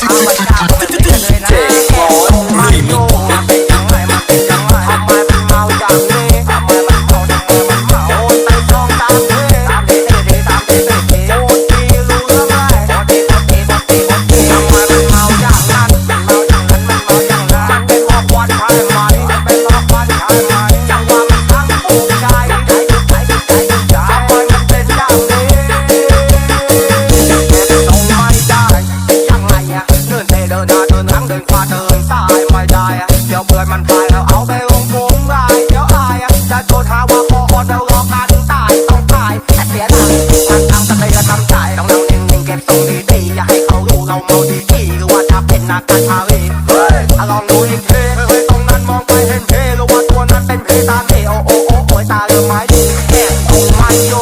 I'm like ดี๋วเบื่อมันพายแล้วเอาไปลงกงลายเดี๋ยวอายจะโดนหาว่าพออดแล้วรอพาถึงตายต้องตายแค่เสียดายทางทำสติและทำใจต้องนั่งนิ่งเก็บตรงดีๆอย่าให้เขารู้เราเมาดีๆหรือว่าถ้าเป็นนักการพาเวเฮ้ยลองดูอีกทีเฮ้ยตรงนั้นมองไปเห็นเพหรือว่าตัวนั้นเป็นเพตาเทโอโอโอ้อยตาเรือมไม้ดีแอบกูไม่โย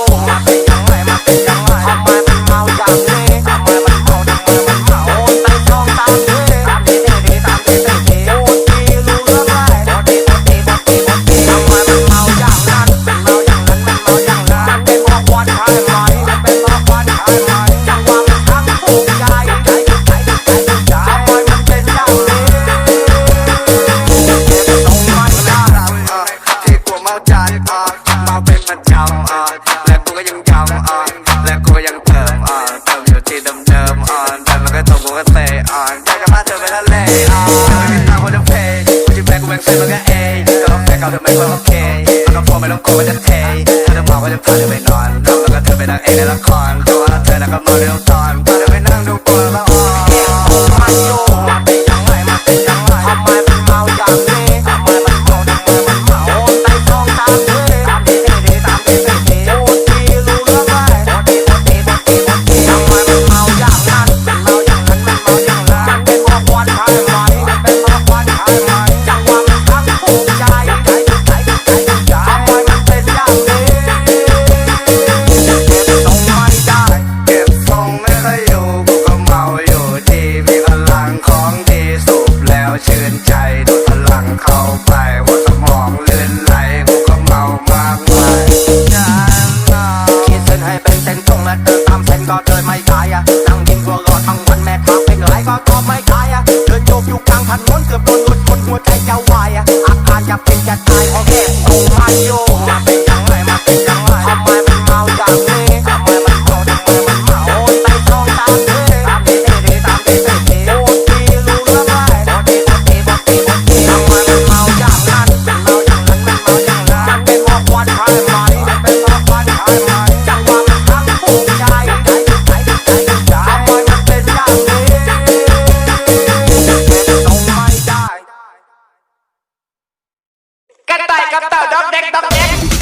เธอมันก็เอก็ต้องแฟนเขาเธอไม่ค่อยโอเคมันก็ล่ไม่ต้องกลัวว่าจะเทถ้าเธอมะบกว่าจะพาเธอไปนอนแล้วก็เธอไปนั่งเองในละครแต่ว่าเธอน่ะก็มอเรื่องตอน แม่อเติมามเป็นก็เดินไม่ไายอะนั่งยิงตัวรอทั้งวันแม่พาเป็นไรก็ตอบไม่ไายอะเดินโยกอยู่กลางถนนเกือบโดนรถชนหัวใจจะวายอะอาการจะเป็นจะตายเพราะแม่โอมาโย Deca, tá, deca, deca, deca.